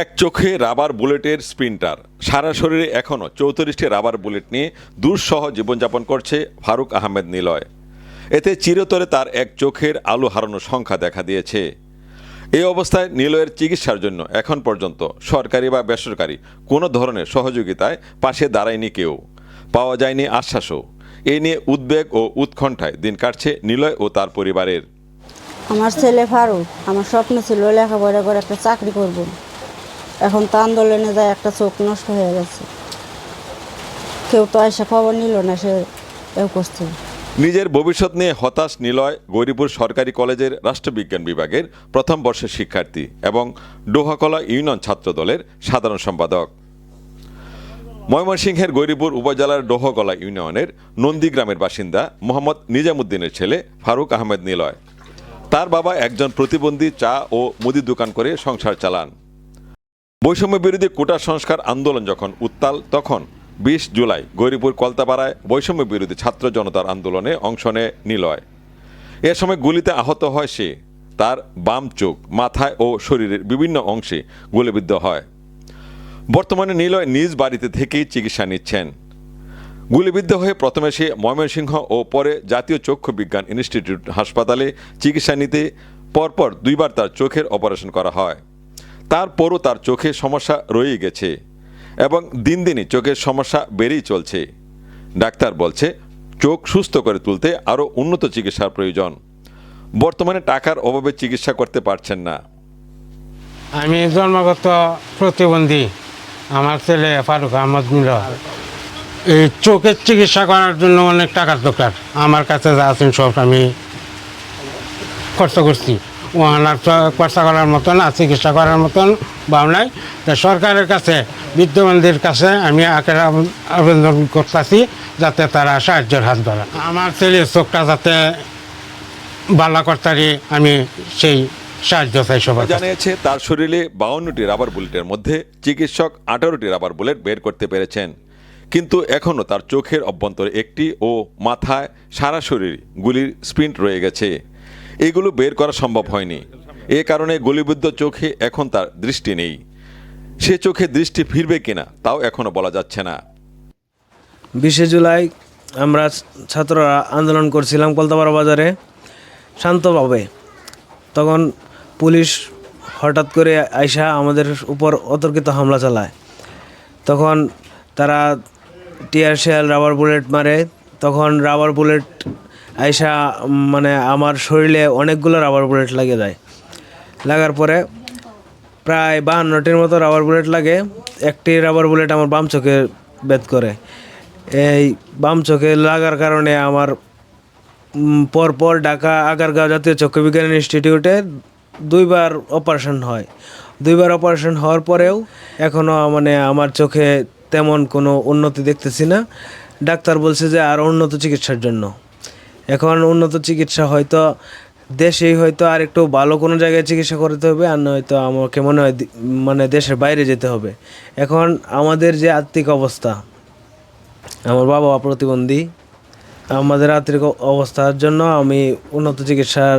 এক চোখে রাবার বুলেটের স্প্রিন্টার সারা শরীরে এখনও চৌত্রিশটি রাবার বুলেট নিয়ে দুঃসহ জীবনযাপন করছে ফারুক আহমেদ নিলয়। এতে চিরতরে তার এক চোখের আলো হারানোর সংখ্যা দেখা দিয়েছে। এই অবস্থায় নিলয়ের চিকিৎসার জন্য এখন পর্যন্ত সরকারি বা বেসরকারি কোনো ধরনের সহযোগিতায় পাশে দাঁড়ায়নি কেউ। পাওয়া যায়নি আশ্বাসও। এ নিয়ে উদ্বেগ ও উৎকণ্ঠায় দিন কাটছে নিলয় ও তার পরিবারের। আমার ছেলে ফারুক, আমার স্বপ্ন ছিল লেখাপড়া করে একটা চাকরি করব। এখন তো আন্দোলনে যায়, একটা চোখ নষ্ট হয়ে গেছে। কেউ তো এসে খবর নিল না, সে এও করছে। নিজের ভবিষ্যৎ নিয়ে হতাশ নিলয় গৌরীপুর সরকারি কলেজের রাষ্ট্রবিজ্ঞান বিভাগের প্রথম বর্ষের শিক্ষার্থী এবং ডোহাকলা ইউনিয়ন ছাত্র দলের সাধারণ সম্পাদক। ময়মনসিংহের গৌরীপুর উপজেলার ডোহকলা ইউনিয়নের নন্দীগ্রামের বাসিন্দা মোহাম্মদ নিজামুদ্দিনের ছেলে ফারুক আহমেদ নিলয়। তার বাবা একজন প্রতিবন্ধী চা ও মুদি দোকান করে সংসার চালান। বৈষম্য বিরোধী কোটা সংস্কার আন্দোলন যখন উত্তাল, তখন বিশ জুলাই গৌরীপুর কলতাপাড়ায় বৈষম্য বিরোধী ছাত্র জনতার আন্দোলনে অংশ নেয় নিলয়। এ সময় গুলিতে আহত হয় সে। তার বাম চোখ, মাথায় ও শরীরের বিভিন্ন অংশে গুলিবিদ্ধ হয়। বর্তমানে নিলয় নিজ বাড়িতে থেকেই চিকিৎসা নিচ্ছেন। গুলিবিদ্ধ হয়ে প্রথমে সে ময়মনসিংহ ও পরে জাতীয় চক্ষু বিজ্ঞান ইনস্টিটিউট হাসপাতালে চিকিৎসা নিতে পরপর দুইবার তার চোখের অপারেশন করা হয়। তারপরও তার চোখে সমস্যা রয়েই গেছে এবং দিন দিনই চোখের সমস্যা বেড়েই চলছে। ডাক্তার বলছে, চোখ সুস্থ করে তুলতে আরও উন্নত চিকিৎসার প্রয়োজন। বর্তমানে টাকার অভাবে চিকিৎসা করতে পারছেন না। আমি জন্মগত প্রতিবন্ধী। আমার ছেলে ফারুক আহমদ মিলর এই চোখের চিকিৎসা করার জন্য অনেক টাকার দরকার। আমার কাছে যা আছেন সব আমি খরচ করছি। ওনার করার মতন আর চিকিৎসা করার মতন ভাবনায় তা সরকারের কাছে, বিদ্যমানদের কাছে আমি আবেদন করতেছি যাতে তারা সাহায্যের হাত ধরে। আমার ছেলের চোখটা যাতে বালা করতারি আমি সেই সাহায্য চাই কাছে। জানিয়েছে, তার শরীরে বাউন্নটি রাবার বুলেটের মধ্যে চিকিৎসক আঠারোটি রাবার বুলেট বের করতে পেরেছেন। কিন্তু এখনও তার চোখের অভ্যন্তরে একটি ও মাথায় সারা শরীর গুলির স্প্রিন্ট রয়ে গেছে। এগুলো বের করা সম্ভব হয়নি। এ কারণে গুলিবিদ্ধ চোখে এখন তার দৃষ্টি নেই। সে চোখে দৃষ্টি ফিরবে কিনা, তাও এখনও বলা যাচ্ছে না। বিশে জুলাই আমরা ছাত্ররা আন্দোলন করছিলাম কলতাপাড়া বাজারে শান্তভাবে। তখন পুলিশ হঠাৎ করে আইসা আমাদের উপর অতর্কিত হামলা চালায়। তখন তারা টিয়ার শেল, রাবার বুলেট মারে। তখন রাবার বুলেট আইসা মানে আমার শরীরে অনেকগুলো রাবার বুলেট লাগে যায় লাগার পরে প্রায় বাহান্নটির মতো রাবার বুলেট লাগে। একটি রাবার বুলেট আমার বাম চোখে বেদ করে। এই বাম চোখে লাগার কারণে আমার পরপর ঢাকা আগারগাঁও জাতীয় চক্ষু বিজ্ঞান ইনস্টিটিউটে দুইবার অপারেশন হয়। দুইবার অপারেশন হওয়ার পরেও এখনও মানে আমার চোখে তেমন কোনো উন্নতি দেখতেছি না। ডাক্তার বলছে যে আর উন্নত চিকিৎসার জন্য। এখন উন্নত চিকিৎসা হয়তো দেশেই হয়তো আর একটু ভালো কোনো জায়গায় চিকিৎসা করতে হবে আর নয়তো আমাকে মনে হয় মানে দেশের বাইরে যেতে হবে। এখন আমাদের যে আর্থিক অবস্থা, আমার বাবা প্রতিবন্ধী আমাদের আর্থিক অবস্থার জন্য আমি উন্নত চিকিৎসার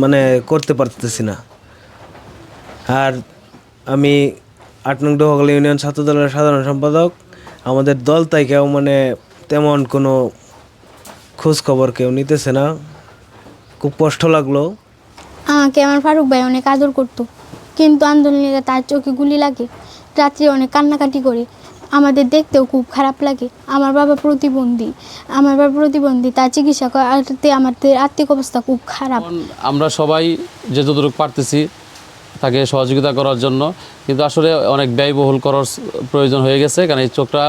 মানে করতে পারতেছি না। আর আমি আট নং ডোহগল ইউনিয়ন ছাত্র দলের সাধারণ সম্পাদক, আমাদের দল থেকেও মানে তেমন কোনো খোঁজ খবর কেউ নিতেছে না। খুব কষ্ট লাগল। আমাকে আমার ফারুক ভাই অনেক আদর করতো। কিন্তু আন্দোলনে তার চোখে গুলি লাগে। রাত্রে অনেক কান্নাকাটি করে। আমাদের দেখতেও খুব খারাপ লাগে। আমার বাবা প্রতিবন্ধী। আমার বাবা প্রতিবন্ধী তার চিকিৎসা করাতে আমাদের আর্থিক অবস্থা খুব খারাপ। আমরা সবাই যে যতটুকু পারতেছি তাকে সহযোগিতা করার জন্য। কিন্তু আসলে অনেক ব্যয়বহুল করার প্রয়োজন হয়ে গেছে। কারণ এই চোখটা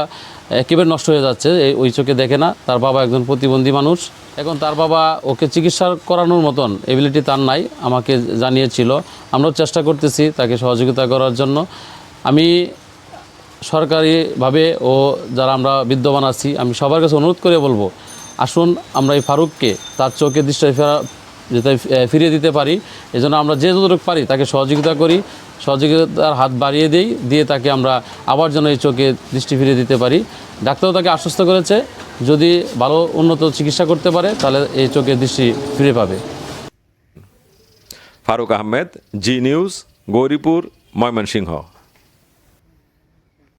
একেবারে নষ্ট হয়ে যাচ্ছে ওই চোখে দেখে না। তার বাবা একজন প্রতিবন্ধী মানুষ। এখন তার বাবা ওকে চিকিৎসা করানোর মতন এবিলিটি তার নাই, আমাকে জানিয়েছিল। আমরাও চেষ্টা করতেছি তাকে সহযোগিতা করার জন্য। আমি সরকারিভাবে ও যারা আমরা বিদ্যমান আছি, আমি সবার কাছে অনুরোধ করে বলব, আসুন আমরা এই ফারুককে তার চোখে দৃষ্টি ফেরা যাতে ফিরিয়ে দিতে পারি। এজন্য আমরা যে যতটুকু পারি তাকে সহযোগিতা করি। সহযোগিতার হাত বাড়িয়ে দিই, দিয়ে তাকে আমরা আবার যেন এই চোখে দৃষ্টি ফিরিয়ে দিতে পারি। ডাক্তারও তাকে আশ্বস্ত করেছে, যদি ভালো উন্নত চিকিৎসা করতে পারে, তাহলে এই চোখে দৃষ্টি ফিরে পাবে। Faruk Ahmed, Zee News, Gauripur, Mymensingh.